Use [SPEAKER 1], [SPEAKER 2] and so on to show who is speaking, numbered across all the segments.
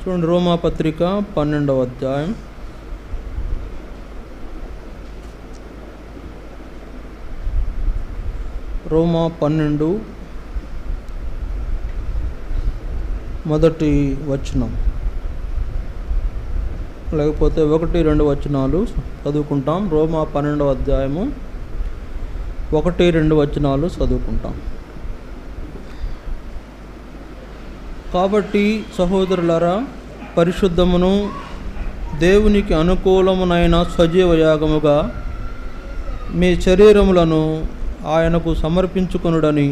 [SPEAKER 1] చూడండి రోమా పత్రిక పన్నెండవ అధ్యాయం. రోమా పన్నెండు మొదటి వచనం. లేకపోతే ఒకటి రెండు వచనాలు చదువుకుంటాం. రోమా పన్నెండవ అధ్యాయము ఒకటి రెండు వచనాలు చదువుకుంటాం. కాబట్టి సహోదరులరా పరిశుద్ధమును దేవునికి అనుకూలమునైన సజీవ యాగముగా మీ శరీరములను ఆయనకు సమర్పించుకొనుడని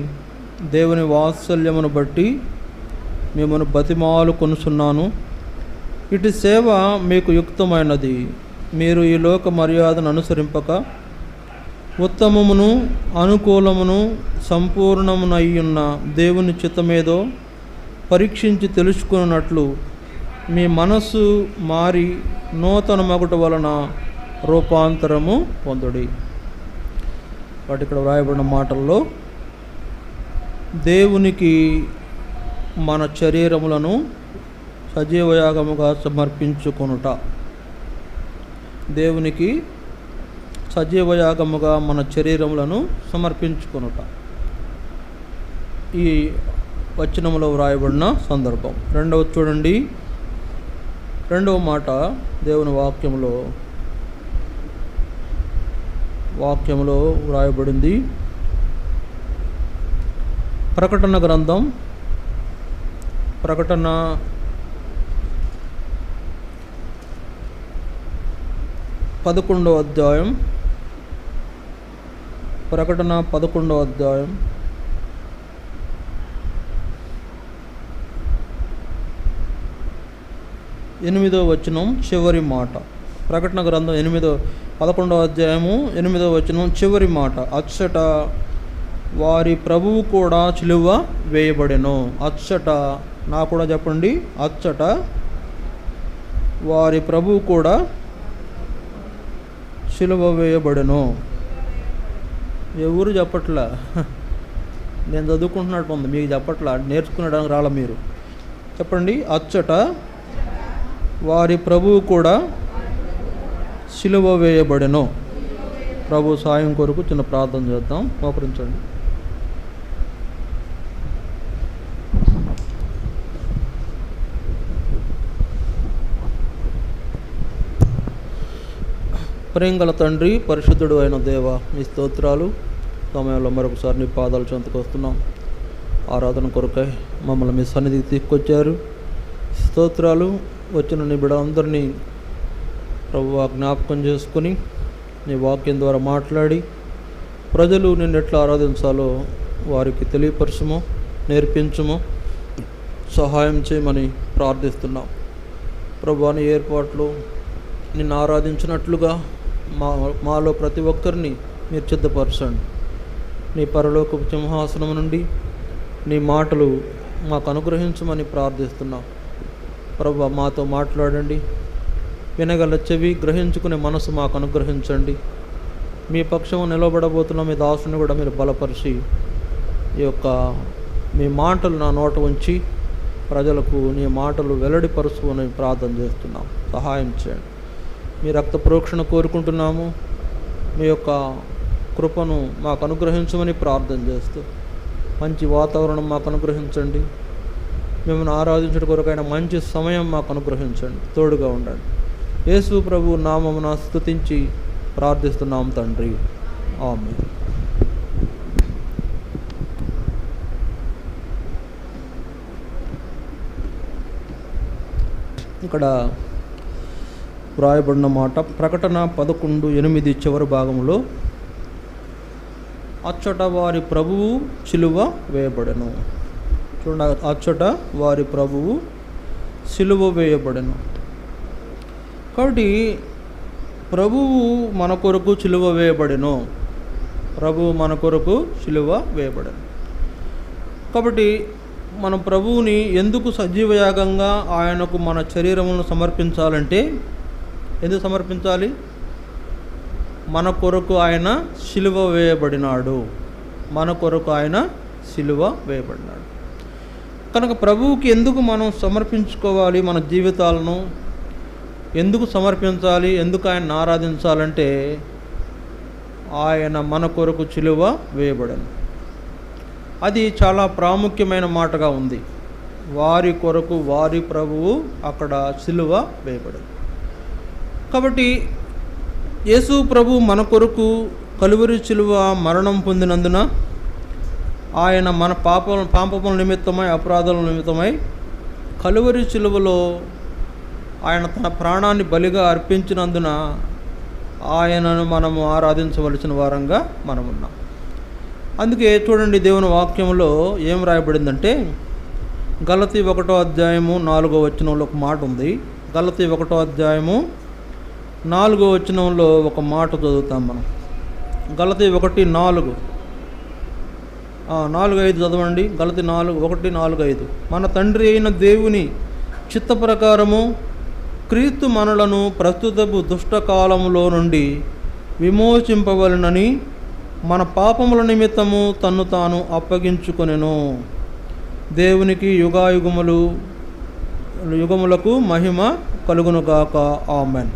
[SPEAKER 1] దేవుని వాత్సల్యమును బట్టి మిమ్మను బతిమాలు కొనుసున్నాను ఇటు సేవ మీకు యుక్తమైనది. మీరు ఈ లోక మర్యాదను అనుసరింపక ఉత్తమమును అనుకూలమును సంపూర్ణమునయ్యున్న దేవుని చిత్తమేదో పరీక్షించి తెలుసుకున్నట్లు మీ మనస్సు మారి నూతన మగుట వలన రూపాంతరము పొందుడి. వాటి ఇక్కడ వ్రాయబడిన మాటల్లో దేవునికి మన శరీరములను సజీవయాగముగా సమర్పించుకొనుట. దేవునికి సజీవయాగముగా మన శరీరములను సమర్పించుకొనుట. ఈ వచనములో వ్రాయబడిన సందర్భం. రెండవ చూడండి. రెండవ మాట దేవుని వాక్యంలో వాక్యంలో వ్రాయబడింది. ప్రకటన గ్రంథం ప్రకటన పదకొండవ అధ్యాయం ప్రకటన పదకొండవ అధ్యాయం ఎనిమిదో వచనం చివరి మాట. ప్రకటన గ్రంథం ఎనిమిదో పదకొండవ అధ్యాయము ఎనిమిదో వచనం చివరి మాట. అచ్చట వారి ప్రభువు కూడా చిలువ వేయబడెను. అచ్చట నా కూడా చెప్పండి. అచ్చట వారి ప్రభువు కూడా చిలువ వేయబడెను. ఎవరు చెప్పట్లా? నేను చదువుకుంటున్నట్టు ఉంది. మీకు చెప్పట్లా? నేర్చుకునేడానికి రాల మీరు? చెప్పండి. అచ్చట వారి ప్రభువు కూడా సిలువ వేయబడెను. ప్రభు సాయం కొరకు చిన్న ప్రార్థన చేద్దాం. మోకరించండి. ప్రేంగల తండ్రి పరిశుద్ధుడు అయిన దేవ మీ స్తోత్రాలు సమయంలో మరొకసారి నీ పాదాలు చెంతకు వస్తున్నాం. ఆరాధన కొరకై మమ్మల్ని మీ సన్నిధికి తీసుకొచ్చారు. స్తోత్రాలు వచ్చిన నీ బిడ్డలందరినీ ప్రభు జ్ఞాపకం చేసుకుని నీ వాక్యం ద్వారా మాట్లాడి ప్రజలు నిన్ను ఎట్లా ఆరాధించాలో వారికి తెలియపరచము నేర్పించము సహాయం చేయమని ప్రార్థిస్తున్నాం. ప్రభువాని ఏర్పాట్లు నిన్ను ఆరాధించినట్లుగా మా మాలో ప్రతి ఒక్కరిని మీరు సిద్ధపరచండి. నీ పరలోక సింహాసనం నుండి నీ మాటలు మాకు అనుగ్రహించమని ప్రార్థిస్తున్నాం. ప్రభు మాతో మాట్లాడండి. వినగల చెవి గ్రహించుకునే మనసు మాకు అనుగ్రహించండి. మీ పక్షము నిలబడబోతున్న మీ దాసుని కూడా మీరు బలపరిచి ఈ యొక్క మీ మాటలు నా నోట ఉంచి ప్రజలకు నీ మాటలు వెల్లడిపరుచుకొని ప్రార్థన చేస్తున్నాం. సహాయం చేయండి. మీ రక్త ప్రోక్షణ కోరుకుంటున్నాము. మీ యొక్క కృపను మాకు అనుగ్రహించమని ప్రార్థన చేస్తూ మంచి వాతావరణం మాకు అనుగ్రహించండి. మిమ్మల్ని ఆరాధించడం కొరకైన మంచి సమయం మాకు అనుగ్రహించండి. తోడుగా ఉండండి. యేసు ప్రభు నామమున స్థుతించి ప్రార్థిస్తున్నాం తండ్రి. ఆమె ఇక్కడ వ్రాయబడిన మాట ప్రకటన పదకొండు ఎనిమిది చివరి భాగంలో అచ్చట వారి ప్రభువు చిలువ వేయబడను. చూడండి అచ్చట వారి ప్రభువు సిలువ వేయబడెను. కాబట్టి ప్రభువు మన కొరకు సిలువ వేయబడెను. ప్రభువు మన కొరకు సిలువ వేయబడెను. కాబట్టి మన ప్రభువుని ఎందుకు సజీవయాగంగా ఆయనకు మన శరీరమును సమర్పించాలంటే ఎందుకు సమర్పించాలి? మన కొరకు ఆయన సిలువ వేయబడినాడు. మన కొరకు ఆయన సిలువ వేయబడినాడు. కనుక ప్రభువుకి ఎందుకు మనం సమర్పించుకోవాలి మన జీవితాలను? ఎందుకు సమర్పించాలి? ఎందుకు ఆయన ఆరాధించాలంటే ఆయన మన కొరకు చిలువ వేయబడను. అది చాలా ప్రాముఖ్యమైన మాటగా ఉంది. వారి కొరకు వారి ప్రభువు అక్కడ సిలువ వేయబడను. కాబట్టి యేసు ప్రభు మన కొరకు కలువరి చిలువ మరణం పొందినందున ఆయన మన పాప పాపముల నిమిత్తమై అపరాధాల నిమిత్తమై కలువరి చిలువలో ఆయన తన ప్రాణాన్ని బలిగా అర్పించినందున ఆయనను మనము ఆరాధించవలసిన వారంగా మనం ఉన్నాం అందుకే చూడండి దేవుని వాక్యంలో ఏం రాయబడిందంటే గలతి ఒకటో అధ్యాయము నాలుగో వచనంలో ఒక మాట ఉంది. గలతి ఒకటో అధ్యాయము నాలుగో వచనంలో ఒక మాట చదువుతాం మనం. గలతి ఒకటి నాలుగు. నాలుగు ఐదు చదవండి. గలతి నాలుగు ఒకటి నాలుగు ఐదు మన తండ్రి అయిన దేవుని చిత్త ప్రకారము క్రీస్తు మనలను ప్రస్తుతపు దుష్టకాలములో నుండి విమోచింపవలనని మన పాపముల నిమిత్తము తన్ను తాను అప్పగించుకొనెను. దేవునికి యుగాయుగములు యుగములకు మహిమ కలుగునుగాక ఆమెన్.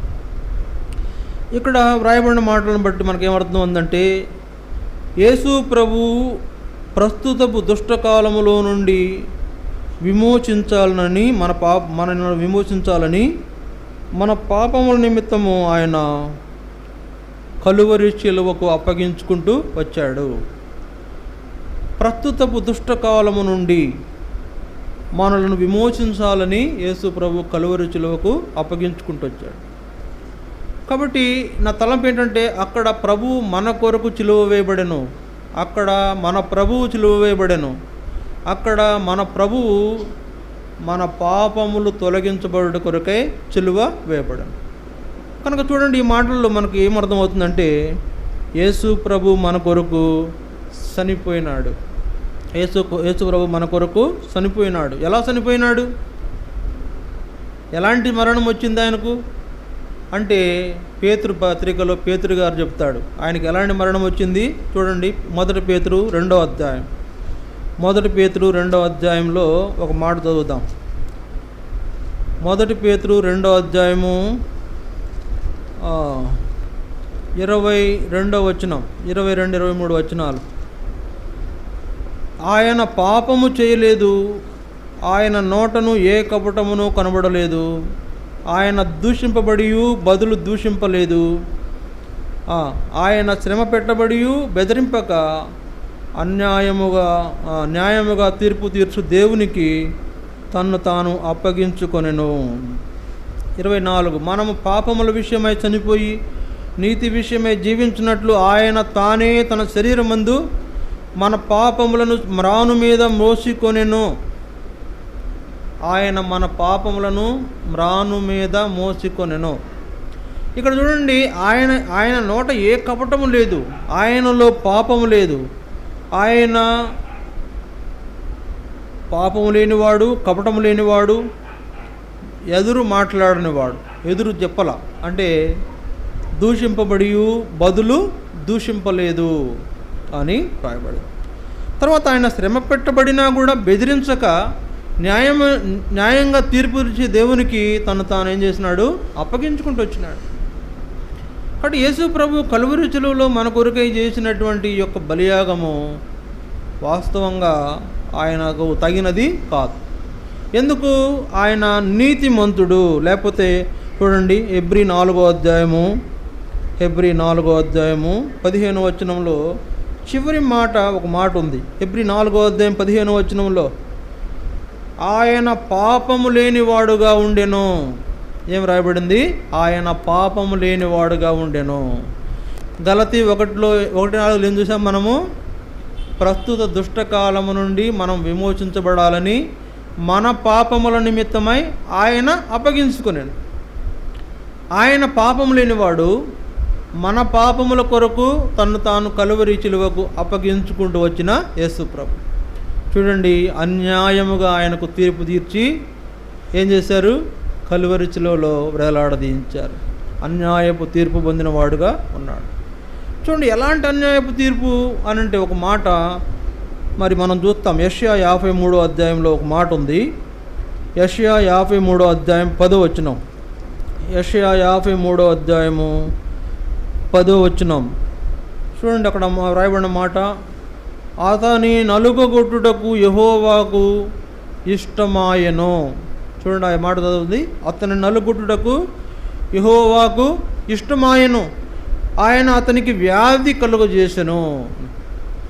[SPEAKER 1] ఇక్కడ వ్రాయబడిన మాటలను బట్టి మనకేమర్థం ఉందంటే యేసు ప్రభు ప్రస్తుతపు దుష్టకాలములో నుండి విమోచించాలని మన పాప మన విమోచించాలని మన పాపముల నిమిత్తము ఆయన కలువరి చిలువకు అప్పగించుకుంటూ వచ్చాడు. ప్రస్తుతపు దుష్టకాలము నుండి మనలను విమోచించాలని యేసు ప్రభు కలువరి చిలువకు అప్పగించుకుంటూ వచ్చాడు. కాబట్టి నా తలంపు ఏంటంటే అక్కడ ప్రభు మన కొరకు చిలువ వేయబడెను. అక్కడ మన ప్రభువు చిలువ వేయబడెను అక్కడ మన ప్రభువు మన పాపములు తొలగించబడు కొరకై చిలువ వేయబడను కనుక చూడండి ఈ మాటల్లో మనకు ఏమర్థమవుతుందంటే యేసు ప్రభు మన కొరకు చనిపోయినాడు. యేసు యేసు ప్రభు మన కొరకు చనిపోయినాడు. ఎలా చనిపోయినాడు? ఎలాంటి మరణం వచ్చింది ఆయనకు? అంటే పేతురు పత్రికలో పేతురు గారు చెప్తాడు. ఆయనకి ఎలాంటి మరణం వచ్చింది? చూడండి మొదటి పేతురు రెండో అధ్యాయం. మొదటి పేతురు రెండో అధ్యాయంలో ఒక మాట చదువుదాం. మొదటి పేతురు రెండో అధ్యాయము ఇరవై రెండో వచనం ఇరవై రెండు ఇరవై మూడు వచనాలు. ఆయన పాపము చేయలేదు ఆయన నోటను ఏ కపటమును కనబడలేదు. ఆయన దూషింపబడి బదులు దూషింపలేదు. ఆయన శ్రమ పెట్టబడి బెదిరింపక అన్యాయముగా న్యాయముగా తీర్పు తీర్చు దేవునికి తన్ను తాను అప్పగించుకొనెను. ఇరవై నాలుగు మనము పాపముల విషయమై చనిపోయి నీతి విషయమై జీవించినట్లు ఆయన తానే తన శరీరమందు మన పాపములను మ్రాను మీద మోసికొనెను. ఆయన మన పాపములను మ్రాను మీద మోసికొనెను. ఇక్కడ చూడండి ఆయన ఆయన నోట ఏ కపటము లేదు. ఆయనలో పాపము లేదు. ఆయన పాపము లేనివాడు కపటము లేనివాడు ఎదురు మాట్లాడనివాడు ఎదురు చెప్పల. అంటే దూషింపబడి బదులు దూషింపలేదు అని రాయబడి తర్వాత ఆయన శ్రమ పెట్టబడినా కూడా బెదిరించక న్యాయం న్యాయంగా తీర్పు ఇచ్చే దేవునికి తను తాను ఏం చేసినాడు? అప్పగించుకుంటూ వచ్చినాడు. కాబట్టి యేసు ప్రభు కలువరి చెలువలో మన కొరకై చేసినటువంటి యొక్క బలియాగము వాస్తవంగా ఆయనకు తగినది కాదు. ఎందుకు? ఆయన నీతిమంతుడు. లేకపోతే చూడండి ఎబ్రి నాలుగో అధ్యాయము ఎబ్రి నాలుగో అధ్యాయము పదిహేను వచనంలో చివరి మాట ఒక మాట ఉంది. ఎబ్రి నాలుగో అధ్యాయం పదిహేను వచనంలో ఆయన పాపము లేనివాడుగా ఉండెను. ఏం రాయబడింది? ఆయన పాపము లేనివాడుగా ఉండెను. గలతి ఒకటిలో ఒకటి నాలుగులో ఏం చూసాం మనము? ప్రస్తుత దుష్టకాలము నుండి మనం విమోచించబడాలని మన పాపముల నిమిత్తమై ఆయన అప్పగించుకున్నాడు ఆయన పాపం లేనివాడు మన పాపముల కొరకు తను తాను కలువరి చిలువకు అప్పగించుకుంటూ వచ్చిన యేసుప్రభు. చూడండి అన్యాయముగా ఆయనకు తీర్పు తీర్చి ఏం చేశారు? కలువరిచిలో చిలువలో వేలాడదీయించారు. అన్యాయపు తీర్పు పొందిన వాడుగా ఉన్నాడు. చూడండి ఎలాంటి అన్యాయపు తీర్పు అని అంటే ఒక మాట మరి మనం చూస్తాం. యష్యా యాభై మూడో అధ్యాయంలో ఒక మాట ఉంది. యష్యా యాభై మూడో అధ్యాయం పదో వచ్చినం యష్యా యాభై మూడో అధ్యాయము పదో వచ్చినం చూడండి అక్కడ రాయబడిన మాట అతని నలుగగొట్టుటకు యహోవాకు ఇష్టమాయను. చూడండి ఆ మాట చదువుతుంది. అతని నలుగొట్టుటకు యహోవాకు ఇష్టమాయను. ఆయన అతనికి వ్యాధి కలుగజేసెను.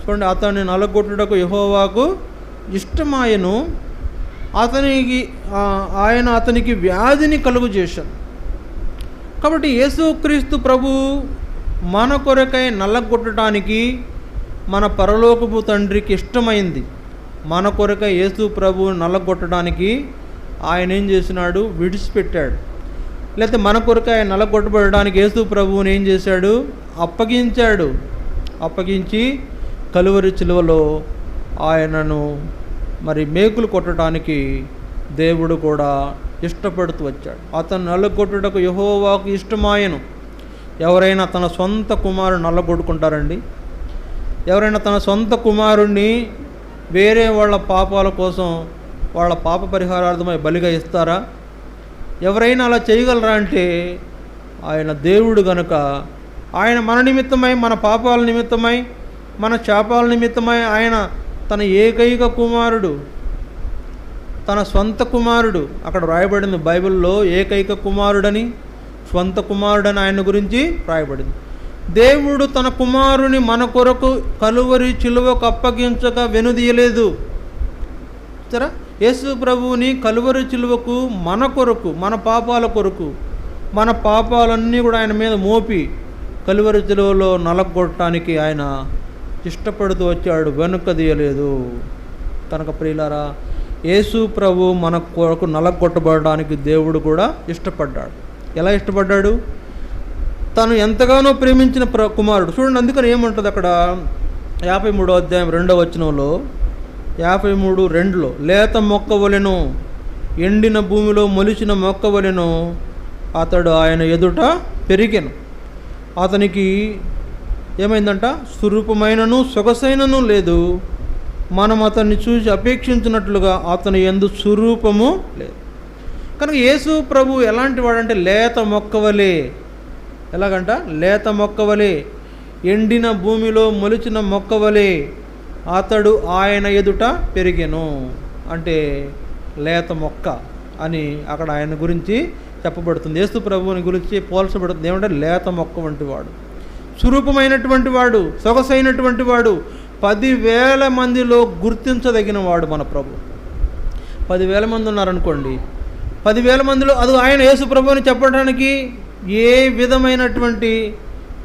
[SPEAKER 1] చూడండి అతని నలుగొట్టుటకు యహోవాకు ఇష్టమాయను. అతనికి ఆయన అతనికి వ్యాధిని కలుగు చేశాను కాబట్టి యేసుక్రీస్తు ప్రభు మన కొరకై నల్లగొట్టడానికి మన పరలోకపు తండ్రికి ఇష్టమైంది. మన కొరక యేసు ప్రభువు నల్లగొట్టడానికి ఆయన ఏం చేసినాడు? విడిచిపెట్టాడు. లేకపోతే మన కొరకై ఆయన నల్లగొట్టబడడానికి యేసు ప్రభువుని ఏం చేశాడు? అప్పగించాడు. అప్పగించి కలువరి చిలువలో ఆయనను మరి మేకులు కొట్టడానికి దేవుడు కూడా ఇష్టపడుతూ వచ్చాడు. అతను నల్లగొట్టుటకు యహోవాకు ఇష్టమాయను. ఎవరైనా తన సొంత కుమారుడు నల్లగొట్టుకుంటారండి ఎవరైనా తన సొంత కుమారుణ్ణి వేరే వాళ్ళ పాపాల కోసం వాళ్ళ పాప పరిహారార్థమై బలిగా ఇస్తారా? ఎవరైనా అలా చేయగలరా అంటే ఆయన దేవుడు గనుక ఆయన మన నిమిత్తమై మన పాపాల నిమిత్తమై మన శాపాల నిమిత్తమై ఆయన తన ఏకైక కుమారుడు తన సొంత కుమారుడు అక్కడ రాయబడింది బైబిల్లో ఏకైక కుమారుడని స్వంత కుమారుడని ఆయన గురించి రాయబడింది దేవుడు తన కుమారుని మన కొరకు కలువరి చిలువకు అప్పగించక వెనుదీయలేదు. సరే యేసు ప్రభువుని కలువరి చిలువకు మన కొరకు మన పాపాల కొరకు మన పాపాలన్నీ కూడా ఆయన మీద మోపి కలువరి చిలువలో నలగొట్టడానికి ఆయన ఇష్టపడుతూ వచ్చాడు వెనుక తీయలేదు. కనుక ప్రియులారా యేసు ప్రభు మన కొరకు నలగొట్టబడడానికి దేవుడు కూడా ఇష్టపడ్డాడు. ఎలా ఇష్టపడ్డాడు? తను ఎంతగానో ప్రేమించిన ప్ర కుమారుడు. చూడండి అందుకని ఏముంటుంది అక్కడ? యాభై మూడో అధ్యాయం రెండవ వచనంలో యాభై మూడు రెండులో లేత మొక్క వలెను ఎండిన భూమిలో మొలిచిన మొక్క వలెను అతడు ఆయన ఎదుట పెరిగాను. అతనికి ఏమైందంట? స్వరూపమైనను సొగసైనను లేదు. మనం అతన్ని చూసి అపేక్షించినట్లుగా అతని ఎందు స్వరూపము లేదు. కనుక యేసు ప్రభు ఎలాంటి వాడంటే లేత మొక్కవలే ఎలాగంట? లేత మొక్కవలే. ఎండిన భూమిలో మొలిచిన మొక్కవలే. అతడు ఆయన ఎదుట పెరిగెను. అంటే లేత మొక్క అని అక్కడ ఆయన గురించి చెప్పబడుతుంది. యేసు ప్రభువుని గురించి పోల్చబడుతుంది. ఏమంటే లేత మొక్క వంటి వాడు. సురూపమైనటువంటి వాడు సొగసైనటువంటి వాడు పదివేల మందిలో గుర్తించదగిన వాడు మన ప్రభు. పదివేల మంది ఉన్నారనుకోండి. పదివేల మందిలో అది ఆయన యేసు ప్రభు అని చెప్పడానికి ఏ విధమైనటువంటి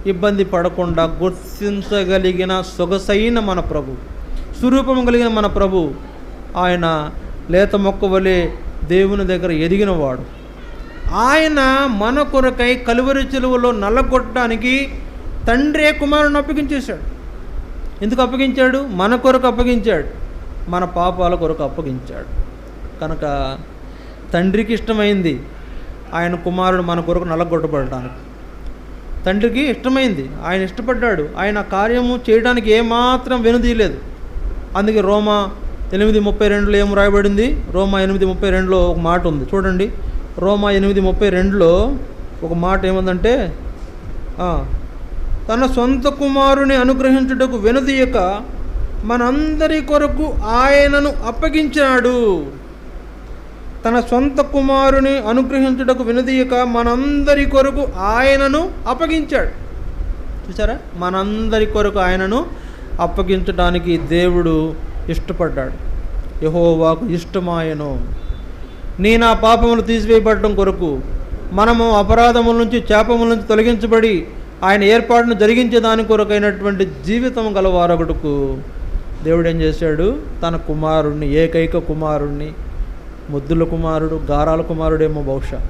[SPEAKER 1] ఇబ్బంది పడకుండా గుర్తించగలిగిన సొగసైన మన ప్రభు స్వరూపం కలిగిన మన ప్రభు ఆయన లేత మొక్క వలె దేవుని దగ్గర ఎదిగినవాడు. ఆయన మన కొరకై కలువరి చెలువలో నల్లగొట్టడానికి తండ్రే కుమారుని అప్పగించేశాడు. ఎందుకు అప్పగించాడు? మన కొరకు అప్పగించాడు. మన పాపాల కొరకు అప్పగించాడు. కనుక తండ్రికి ఇష్టమైంది ఆయన కుమారుడు మన కొరకు నలగొట్టబడటానికి. తండ్రికి ఇష్టమైంది. ఆయన ఇష్టపడ్డాడు. ఆయన కార్యము చేయడానికి ఏమాత్రం వెనుదీయలేదు. అందుకే రోమా ఎనిమిది ముప్పై రెండులో ఏం రాయబడింది? రోమా ఎనిమిది ముప్పై రెండులో ఒక మాట ఉంది. చూడండి. రోమా ఎనిమిది ముప్పై రెండులో ఒక మాట ఏముందంటే తన సొంత కుమారుని అనుగ్రహించుటకు వెనుదీయక మనందరి కొరకు ఆయనను అప్పగించాడు తన సొంత కుమారుని అనుగ్రహించుటకు వినదీయక మనందరి కొరకు ఆయనను అప్పగించాడు. చూసారా మనందరి కొరకు ఆయనను అప్పగించడానికి దేవుడు ఇష్టపడ్డాడు. యహోవాకు ఇష్టమాయను. నీ నా పాపములు తీసివేయబడటం కొరకు మనము అపరాధముల నుంచి చేపముల నుంచి తొలగించబడి ఆయన ఏర్పాటును జరిగించే దాని కొరకైనటువంటి జీవితం గల వారొకటుకు దేవుడు ఏం చేశాడు? తన కుమారుణ్ణి ఏకైక కుమారుణ్ణి ముద్దుల కుమారుడు గారాల కుమారుడేమో బహుశా.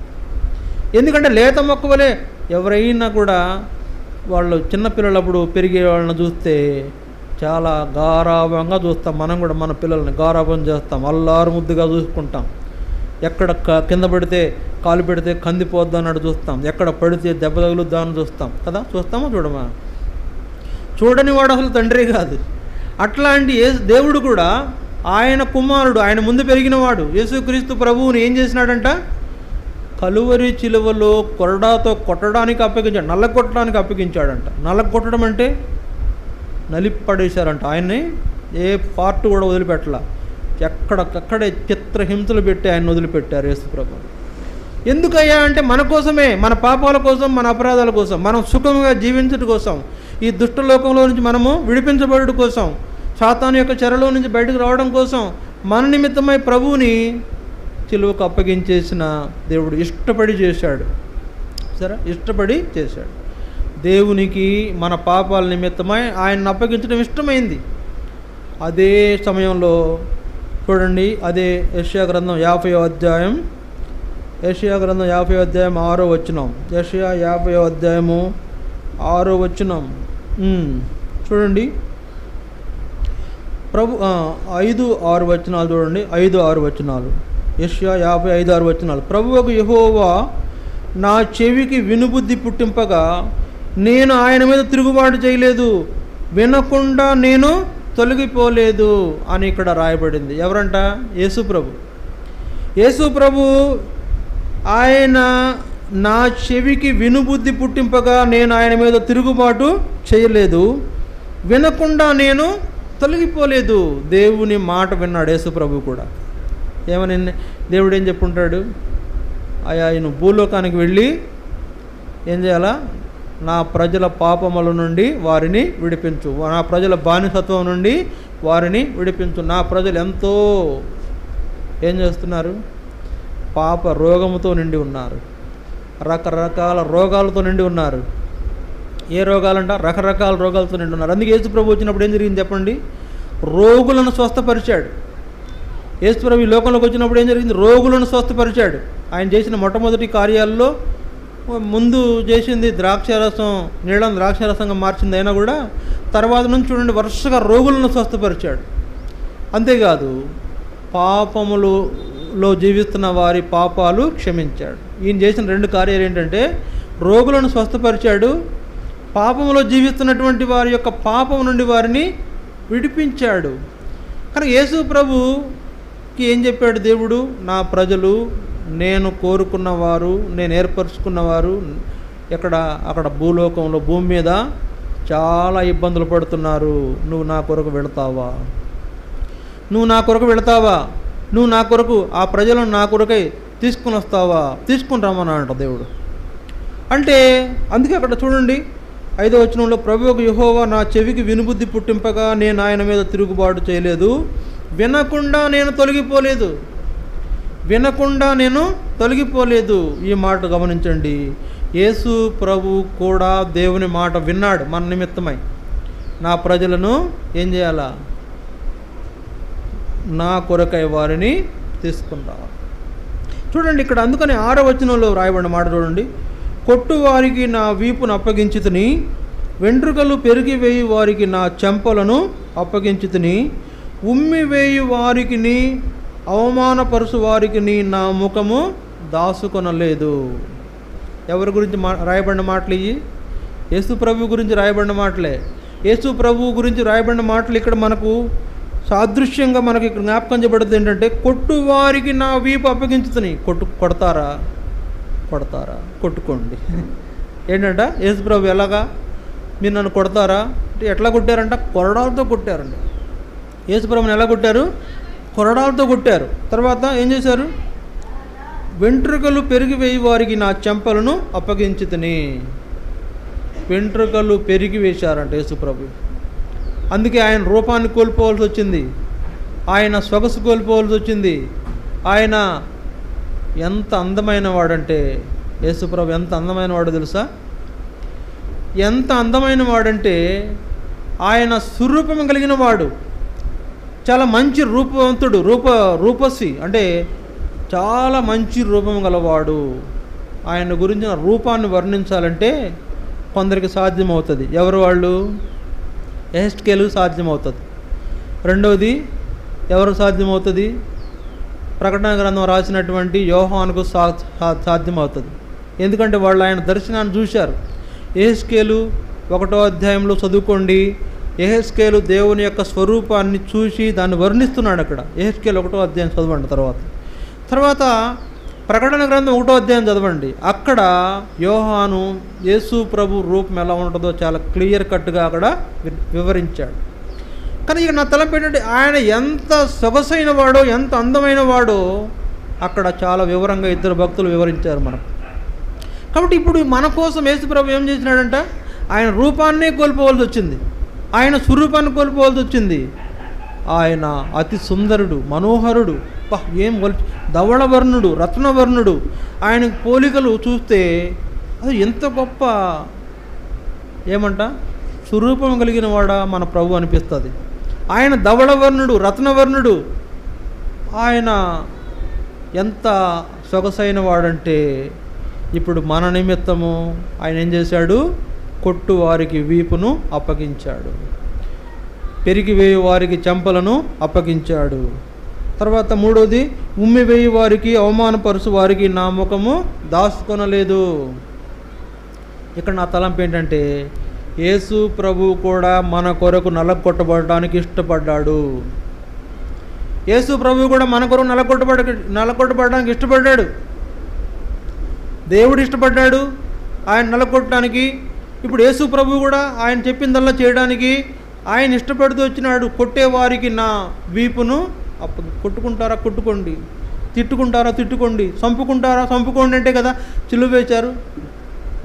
[SPEAKER 1] ఎందుకంటే లేత మొక్కవలే ఎవరైనా కూడా వాళ్ళు చిన్నపిల్లలప్పుడు పెరిగే వాళ్ళని చూస్తే చాలా గారాభంగా చూస్తాం. మనం కూడా మన పిల్లల్ని గారాభం చేస్తాం. అల్లారు ముద్దుగా చూసుకుంటాం. ఎక్కడ క- కింద పడితే కాలు పెడితే కందిపోద్దా అన్నట్టు చూస్తాం. ఎక్కడ పడితే దెబ్బ తగులుద్దా అని చూస్తాం. కదా? చూస్తామా? చూడమా? చూడని వాడు అసలు తండ్రి కాదు. అట్లాంటి దేవుడు కూడా ఆయన కుమారుడు ఆయన ముందు పెరిగినవాడు యేసుక్రీస్తు ప్రభువుని ఏం చేసినాడంట? కలువరి చిలువలో కొరడాతో కొట్టడానికి అప్పగించాడు నల్లగొట్టడానికి అప్పగించాడంట. నల్ల కొట్టడం అంటే నలిపడేశారంట ఆయన్ని ఏ పార్ట్ కూడా వదిలిపెట్టలా. ఎక్కడక్కడే చిత్రహింసలు పెట్టి ఆయన వదిలిపెట్టారు యేసుప్రభు ఎందుకయ్యా అంటే మన కోసమే మన పాపాల కోసం మన అపరాధాల కోసం మనం సుఖంగా జీవించడం కోసం ఈ దుష్ట లోకంలో నుంచి మనము విడిపించబడడం కోసం సాతాను యొక్క చెరలో నుంచి బయటకు రావడం కోసం మన నిమిత్తమై ప్రభువుని చిలువకు అప్పగించేసిన దేవుడు ఇష్టపడి చేశాడు. సరే? ఇష్టపడి చేశాడు. దేవునికి మన పాపాల నిమిత్తమై ఆయన్ని అప్పగించడం ఇష్టమైంది. అదే సమయంలో చూడండి అదే యష్యా గ్రంథం యాభై అధ్యాయం యషియా గ్రంథం యాభై అధ్యాయం ఆరో వచ్చినాం యషియా యాభై అధ్యాయము ఆరో వచ్చినాం చూడండి. ప్రభు ఐదు ఆరు వచనాలు చూడండి. ఐదు ఆరు వచనాలు. యష్యా యాభై ఐదు ఆరు వచనాలు. ప్రభువుకు యహోవా నా చెవికి వినుబుద్ధి పుట్టింపగా నేను ఆయన మీద తిరుగుబాటు చేయలేదు. వినకుండా నేను తొలగిపోలేదు అని ఇక్కడ రాయబడింది. ఎవరంట? యేసు ప్రభు. యేసు ప్రభు ఆయన నా చెవికి వినుబుద్ధి పుట్టింపగా నేను ఆయన మీద తిరుగుబాటు చేయలేదు. వినకుండా నేను తొలగిపోలేదు. దేవుని మాట విన్నాడు యేసుప్రభు కూడా. ఏమని దేవుడు ఏం చెప్పుంటాడు? అయా ఆయన భూలోకానికి వెళ్ళి ఏం చేయాలా? నా ప్రజల పాపముల నుండి వారిని విడిపించు. నా ప్రజల బానిసత్వం నుండి వారిని విడిపించు. నా ప్రజలు ఎంతో ఏం చేస్తున్నారు? పాప రోగముతో నిండి ఉన్నారు. రకరకాల రోగాలతో నిండి ఉన్నారు. ఏ రోగాలంట? రకరకాల రోగాలతో నిండి ఉన్నారు అందుకే యేసుప్రభు వచ్చినప్పుడు ఏం జరిగింది చెప్పండి? రోగులను స్వస్థపరిచాడు. యేసుప్రభు ఈ లోకంలోకి వచ్చినప్పుడు ఏం జరిగింది? రోగులను స్వస్థపరిచాడు. ఆయన చేసిన మొట్టమొదటి కార్యాల్లో ముందు చేసింది ద్రాక్షారసం నీళ్ళని ద్రాక్షారసంగా మార్చింది. అయినా కూడా తర్వాత నుంచి చూడండి వరుసగా రోగులను స్వస్థపరిచాడు. అంతేకాదు పాపములలో జీవిస్తున్న వారి పాపాలు క్షమించాడు. ఈయన చేసిన రెండు కార్యాలు ఏంటంటే రోగులను స్వస్థపరిచాడు పాపంలో జీవిస్తున్నటువంటి వారి యొక్క పాపం నుండి వారిని విడిపించాడు. కానీ యేసు ప్రభుకి ఏం చెప్పాడు దేవుడు? నా ప్రజలు నేను కోరుకున్నవారు నేను ఏర్పరచుకున్నవారు ఇక్కడ అక్కడ భూలోకంలో భూమి మీద చాలా ఇబ్బందులు పడుతున్నారు. నువ్వు నా కొరకు వెళతావా? నువ్వు నా కొరకు వెళతావా? నువ్వు నా కొరకు ఆ ప్రజలను నా కొరకై తీసుకుని వస్తావా? తీసుకుని రమ్మని అంట దేవుడు. అంటే అందుకే అక్కడ చూడండి ఐదో వచనంలో ప్రభు యెహోవా నా చెవికి వినుబుద్ధి పుట్టింపగా నేను ఆయన మీద తిరుగుబాటు చేయలేదు. వినకుండా నేను తొలగిపోలేదు. వినకుండా నేను తొలగిపోలేదు. ఈ మాట గమనించండి. యేసు ప్రభు కూడా దేవుని మాట విన్నాడు మన నిమిత్తమై. నా ప్రజలను ఏం చేయాలా? నా కొరకై వారిని తీసుకుంటా చూడండి ఇక్కడ అందుకని ఆరో వచనంలో రాయబడిన మాట చూడండి. కొట్టువారికి నా వీపును అప్పగించితిని వెంట్రుకలు పెరిగి వేయి వారికి నా చెంపలను అప్పగించితిని ఉమ్మి వేయి వారికిని అవమానపరుసు వారికిని నా ముఖము దాసుకొనలేదు. ఎవరి గురించి మా రాయబడిన మాటలు ఇవి యేసు ప్రభు గురించి రాయబడిన మాటలే. యేసు ప్రభు గురించి రాయబడిన మాటలు ఇక్కడ మనకు సాదృశ్యంగా మనకి ఇక్కడ జ్ఞాపకం చేయబడుతుంది ఏంటంటే కొట్టు వారికి నా వీపు అప్పగించుతున్నాయి కొట్టు కొడతారా? కొడతారా? కొట్టుకోండి. ఏంటంట? యేసు ప్రభు ఎలాగా? మీరు నన్ను కొడతారా? అంటే ఎట్లా కొట్టారంట? కొరడాలతో కొట్టారండి యేసు ప్రభుని ఎలా కొట్టారు? కొరడాలతో కొట్టారు. తర్వాత ఏం చేశారు? వెంట్రుకలు పెరిగి వేయి వారికి నా చెంపలను అప్పగించుతని. వెంట్రుకలు పెరిగి వేశారంట యేసుప్రభు అందుకే ఆయన రూపాన్ని కోల్పోవాల్సి వచ్చింది. ఆయన సొగసు కోల్పోవాల్సి వచ్చింది. ఆయన ఎంత అందమైన వాడంటే యేసుప్రభు ఎంత అందమైన వాడు తెలుసా? ఎంత అందమైన వాడంటే ఆయన స్వరూపం కలిగిన వాడు. చాలా మంచి రూపవంతుడు రూప రూపసి అంటే చాలా మంచి రూపం గలవాడు. ఆయన గురించిన రూపాన్ని వర్ణించాలంటే కొందరికి సాధ్యమవుతుంది. ఎవరు వాళ్ళు? ఎహెస్కేలు సాధ్యమవుతుంది. రెండవది ఎవరు సాధ్యమవుతుంది? ప్రకటన గ్రంథం రాసినటువంటి యోహానుకు సా సా- సాధ్యమవుతుంది. ఎందుకంటే వాళ్ళు ఆయన దర్శనాన్ని చూశారు. ఏహెస్కేలు ఒకటో అధ్యాయంలో చదువుకోండి. ఏహెస్కేలు దేవుని యొక్క స్వరూపాన్ని చూసి దాన్ని వర్ణిస్తున్నాడు అక్కడ. ఏహెస్కేలు ఒకటో అధ్యాయం చదవండి తర్వాత. తర్వాత ప్రకటన గ్రంథం ఒకటో అధ్యాయం చదవండి. అక్కడ యోహాను యేసు ప్రభు రూపం ఎలా ఉంటుందో చాలా క్లియర్ కట్గా అక్కడ వి- వివరించాడు. కానీ ఇక నా తలపు ఏంటంటే ఆయన ఎంత సొగసైన వాడో ఎంత అందమైన వాడో అక్కడ చాలా వివరంగా ఇద్దరు భక్తులు వివరించారు మనకు. కాబట్టి ఇప్పుడు మన కోసం యేసుప్రభు ఏం చేసినాడంట? ఆయన రూపాన్నే కోల్పోవలసి వచ్చింది. ఆయన స్వరూపాన్ని కోల్పోవలసి వచ్చింది. ఆయన అతి సుందరుడు మనోహరుడు ఏం వల్ ధవళవర్ణుడు రత్నవర్ణుడు. ఆయన పోలికలు చూస్తే అది ఎంత గొప్ప ఏమంట? స్వరూపం కలిగిన వాడా మన ప్రభు అనిపిస్తుంది. ఆయన ధవళవర్ణుడు రత్నవర్ణుడు. ఆయన ఎంత సొగసైన వాడంటే ఇప్పుడు మన నిమిత్తము ఆయన ఏం చేశాడు? కొట్టు వారికి వీపును అప్పగించాడు. పెరిగి వేయి వారికి చెంపలను అప్పగించాడు. తర్వాత మూడోది ఉమ్మి వేయి వారికి అవమానపరుచు వారికి నా ముఖము దాచుకొనలేదు. ఇక్కడ నా తలంపు ఏంటంటే యేసు ప్రభు కూడా మన కొరకు నలగొట్టబడడానికి ఇష్టపడ్డాడు. యేసు ప్రభు కూడా మన కొరకు నలగొట్టబడ నలగొట్టబడడానికి ఇష్టపడ్డాడు. దేవుడు ఇష్టపడ్డాడు ఆయన నలగొట్టడానికి. ఇప్పుడు యేసు ప్రభు కూడా ఆయన చెప్పిందల్లా చేయడానికి ఆయన ఇష్టపడుతూ వచ్చినాడు కొట్టేవారికి నా వీపును అప్ప కొట్టుకుంటారా కొట్టుకోండి తిట్టుకుంటారా తిట్టుకోండి చంపుకుంటారా చంపుకోండి అంటే కదా చిల్లు వేశారు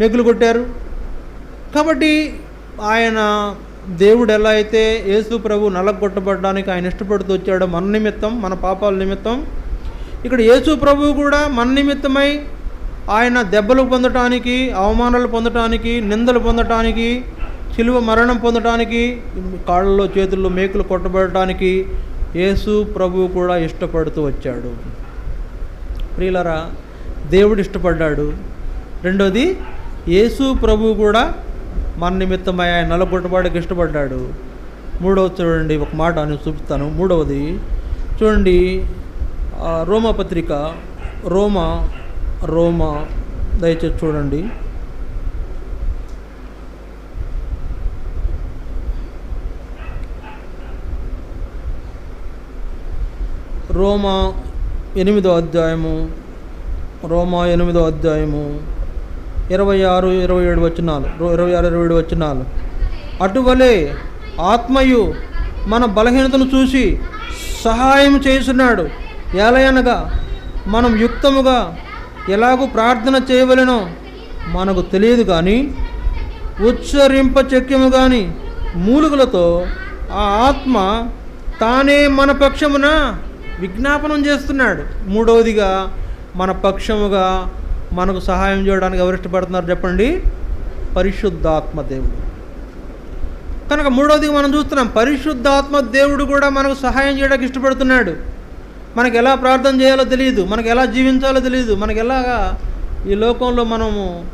[SPEAKER 1] మెగులు కొట్టారు. కాబట్టి ఆయన దేవుడు ఎలా అయితే యేసు ప్రభు నలగొట్టబడడానికి ఆయన ఇష్టపడుతూ వచ్చాడో మన నిమిత్తం మన పాపాల నిమిత్తం ఇక్కడ యేసు ప్రభు కూడా మన నిమిత్తమై ఆయన దెబ్బలు పొందటానికి అవమానాలు పొందటానికి నిందలు పొందటానికి శిలువ మరణం పొందటానికి కాళ్ళలో చేతుల్లో మేకులు కొట్టబడటానికి యేసు ప్రభు కూడా ఇష్టపడుతూ వచ్చాడు. ప్రియులరా దేవుడు ఇష్టపడ్డాడు. రెండోది యేసు ప్రభు కూడా మన నిమిత్తమై ఆయన నలగొట్టబడికి ఇష్టపడ్డాడు. మూడవది చూడండి ఒక మాట నేను చూపిస్తాను. మూడవది చూడండి రోమా పత్రిక రోమా రోమా దయచేసి చూడండి. రోమా ఎనిమిదో అధ్యాయము రోమా ఎనిమిదో అధ్యాయము ఇరవై ఆరు ఇరవై ఏడు వచ్చినాలు ఇరవై ఆరు ఇరవై ఏడు వచ్చినాలు అటువలే ఆత్మయు మన బలహీనతను చూసి సహాయం చేస్తున్నాడు ఎలయనగా మనం యుక్తముగా ఎలాగూ ప్రార్థన చేయవలెనో మనకు తెలియదు కానీ ఉచ్చరింప చక్యము కానీ మూలుగులతో ఆ ఆత్మ తానే మన పక్షమున విజ్ఞాపనం చేస్తున్నాడు. మూడవదిగా మన పక్షముగా మనకు సహాయం చేయడానికి ఎవరు ఇష్టపడుతున్నారు చెప్పండి? పరిశుద్ధాత్మ దేవుడు. కనుక మూడవది మనం చూస్తున్నాం పరిశుద్ధాత్మ దేవుడు కూడా మనకు సహాయం చేయడానికి ఇష్టపడుతున్నాడు. మనకు ఎలా ప్రార్థన చేయాలో తెలియదు మనకు ఎలా జీవించాలో తెలియదు మనకు ఎలాగా ఈ లోకంలో మనము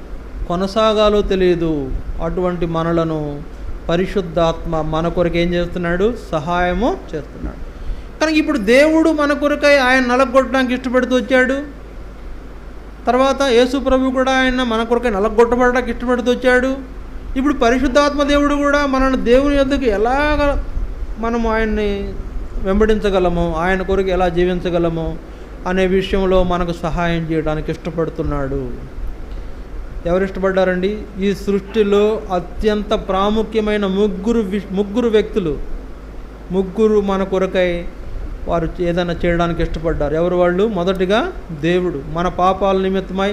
[SPEAKER 1] కొనసాగాలో తెలియదు. అటువంటి మనలను పరిశుద్ధాత్మ మన కొరకు ఏం చేస్తున్నాడు? సహాయము చేస్తున్నాడు. కనుక ఇప్పుడు దేవుడు మన కొరకై ఆయన నలగొట్టడానికి ఇష్టపడుతూ వచ్చాడు. తర్వాత యేసు ప్రభు కూడా ఆయన మన కొరకై నలగొట్టబడడానికి ఇష్టపడుతూ వచ్చాడు. ఇప్పుడు పరిశుద్ధాత్మ దేవుడు కూడా మనల్ని దేవుని యొద్దకు ఎలాగ మనము ఆయన్ని వెంబడించగలము ఆయన కొరకు ఎలా జీవించగలము అనే విషయంలో మనకు సహాయం చేయడానికి ఇష్టపడుతున్నాడు. ఎవరు ఇష్టపడ్డారండి ఈ సృష్టిలో అత్యంత ప్రాముఖ్యమైన ముగ్గురు ముగ్గురు వ్యక్తులు ముగ్గురు మన కొరకై వారు ఏదైనా చేయడానికి ఇష్టపడ్డారు. ఎవరు వాళ్ళు? మొదటిగా దేవుడు. మన పాపాల నిమిత్తమై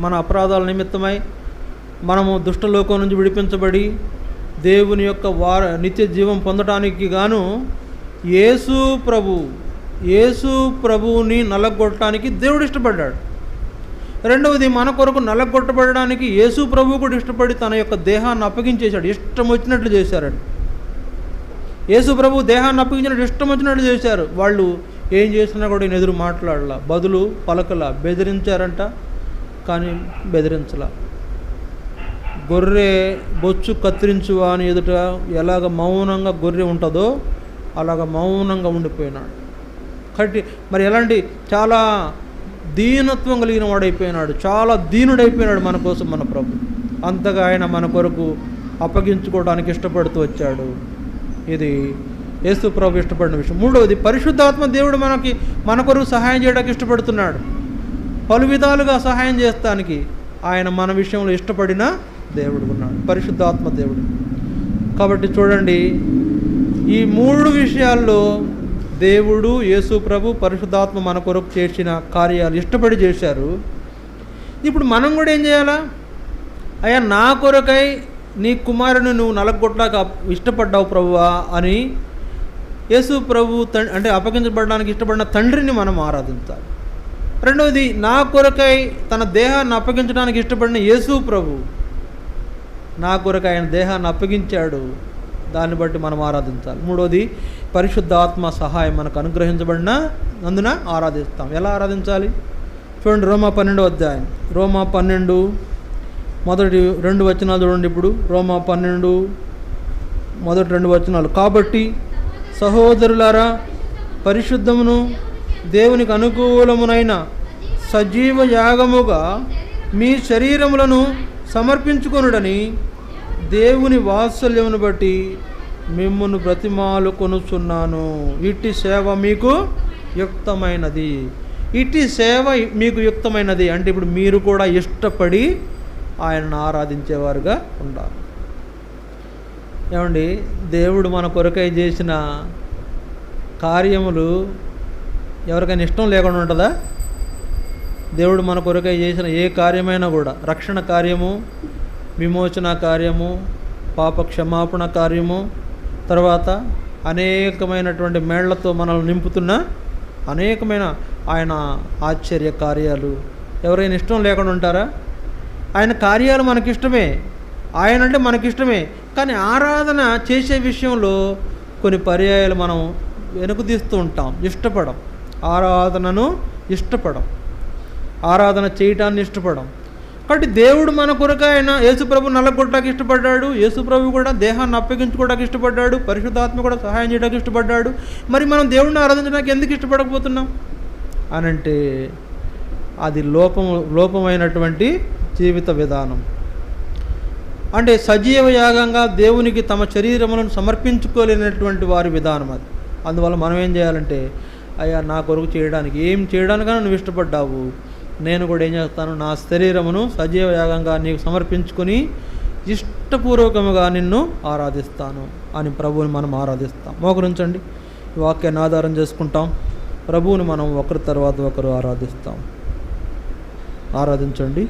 [SPEAKER 1] మన అపరాధాల నిమిత్తమై మనము దుష్టలోకం నుంచి విడిపించబడి దేవుని యొక్క వార నిత్య జీవం పొందడానికి గాను యేసు ప్రభు యేసు ప్రభువుని నలగొట్టడానికి దేవుడు ఇష్టపడ్డాడు. రెండవది మన కొరకు నలగొట్టబడడానికి యేసు ప్రభు కూడా ఇష్టపడి తన యొక్క దేహాన్ని అప్పగించేశాడు. ఇష్టం వచ్చినట్లు చేశారండి. యేసు ప్రభు దేహాన్ని అప్పగించినట్టు ఇష్టం వచ్చినట్టు చేశారు. వాళ్ళు ఏం చేసినా కూడా ఈయన ఎదురు మాట్లాడాల. బదులు పలకల. బెదిరించారంట కానీ బెదిరించలా. గొర్రె బొచ్చు కత్తిరించు అని ఎదుట ఎలాగ మౌనంగా గొర్రె ఉంటుందో అలాగ మౌనంగా ఉండిపోయినాడు. కట్టి మరి ఎలాంటి చాలా దీనత్వం కలిగిన వాడైపోయినాడు. చాలా దీనుడైపోయినాడు మన కోసం మన ప్రభు. అంతగా ఆయన మన కొరకు అప్పగించుకోవడానికి ఇష్టపడుతూ వచ్చాడు. ఇది యేసు ప్రభు ఇష్టపడిన విషయం. మూడవది పరిశుద్ధాత్మ దేవుడు మనకి మన కొరకు సహాయం చేయడానికి ఇష్టపడుతున్నాడు. పలు విధాలుగా సహాయం చేస్తానికి ఆయన మన విషయంలో ఇష్టపడిన దేవుడు ఉన్నాడు పరిశుద్ధాత్మ దేవుడు. కాబట్టి చూడండి ఈ మూడు విషయాల్లో దేవుడు యేసు ప్రభు పరిశుద్ధాత్మ మన కొరకు చేసిన కార్యాలు ఇష్టపడి చేశారు. ఇప్పుడు మనం కూడా ఏం చేయాలా? అయ్యా నా కొరకై నీ కుమారుని నువ్వు నలగొట్టడానికి ఇష్టపడ్డావు ప్రభువా అని యేసు ప్రభు అంటే అప్పగించబడడానికి ఇష్టపడిన తండ్రిని మనం ఆరాధించాలి. రెండవది నా కొరకై తన దేహాన్ని అప్పగించడానికి ఇష్టపడిన యేసు ప్రభు నా కొరకు ఆయన దేహాన్ని అప్పగించాడు. దాన్ని బట్టి మనం ఆరాధించాలి. మూడవది పరిశుద్ధాత్మ సహాయం మనకు అనుగ్రహించబడిన అందున ఆరాధిస్తాం. ఎలా ఆరాధించాలి? చూడండి రోమా పన్నెండు అధ్యాయం. రోమా పన్నెండు మొదటి రెండు వచనాలు చూడండి ఇప్పుడు. రోమా పన్నెండు మొదటి రెండు వచనాలు. కాబట్టి సహోదరులారా పరిశుద్ధమును దేవునికి అనుకూలమునైన సజీవ యాగముగా మీ శరీరములను సమర్పించుకొనుడని దేవుని వాత్సల్యమును బట్టి మిమ్మల్ని బ్రతిమాలు కొనుచున్నాను. ఇట్టి సేవ మీకు యుక్తమైనది. ఇట్టి సేవ మీకు యుక్తమైనది. అంటే ఇప్పుడు మీరు కూడా ఇష్టపడి ఆయనను ఆరాధించేవారుగా ఉండాలి. ఏమండి? దేవుడు మన కొరకై చేసిన కార్యములు ఎవరికైనా ఇష్టం లేకుండా ఉంటుందా? దేవుడు మన కొరకై చేసిన ఏ కార్యమైనా కూడా రక్షణ కార్యము విమోచన కార్యము పాప క్షమాపణ కార్యము తర్వాత అనేకమైనటువంటి మేళ్ళతో మనల్ని నింపుతున్న అనేకమైన ఆయన ఆశ్చర్య కార్యాలు ఎవరైనా ఇష్టం లేకుండా ఉంటారా? ఆయన కార్యాలు మనకిష్టమే. ఆయన అంటే మనకిష్టమే. కానీ ఆరాధన చేసే విషయంలో కొన్ని పర్యాయాలు మనం వెనుకదీస్తూ ఉంటాం. ఇష్టపడం. ఆరాధనను ఇష్టపడం. ఆరాధన చేయటాన్ని ఇష్టపడం. కాబట్టి దేవుడు మన కొరకు ఆయన యేసుప్రభు నల్లగొట్టడానికి ఇష్టపడ్డాడు. యేసుప్రభు కూడా దేహాన్ని అప్పగించుకోవడానికి ఇష్టపడ్డాడు. పరిశుద్ధాత్మ కూడా సహాయం చేయడానికి ఇష్టపడ్డాడు. మరి మనం దేవుడిని ఆరాధించడానికి ఎందుకు ఇష్టపడకపోతున్నాం? అనంటే అది లోపం లోపమైనటువంటి జీవిత విధానం. అంటే సజీవ యాగంగా దేవునికి తమ శరీరములను సమర్పించుకోలేనటువంటి వారి విధానం అది. అందువల్ల మనం ఏం చేయాలంటే అయ్యా నా కొరకు చేయడానికి ఏం చేయడానికైనా నువ్వు ఇష్టపడ్డావు. నేను కూడా ఏం చేస్తాను? నా శరీరమును సజీవ యాగంగా నీకు సమర్పించుకొని ఇష్టపూర్వకముగా నిన్ను ఆరాధిస్తాను అని ప్రభువుని మనం ఆరాధిస్తాం. మోకరించండి. ఈ వాక్యాన్ని ఆధారం చేసుకుంటాం. ప్రభువుని మనం ఒకరి తర్వాత ఒకరు ఆరాధిస్తాం. ఆరాధించండి.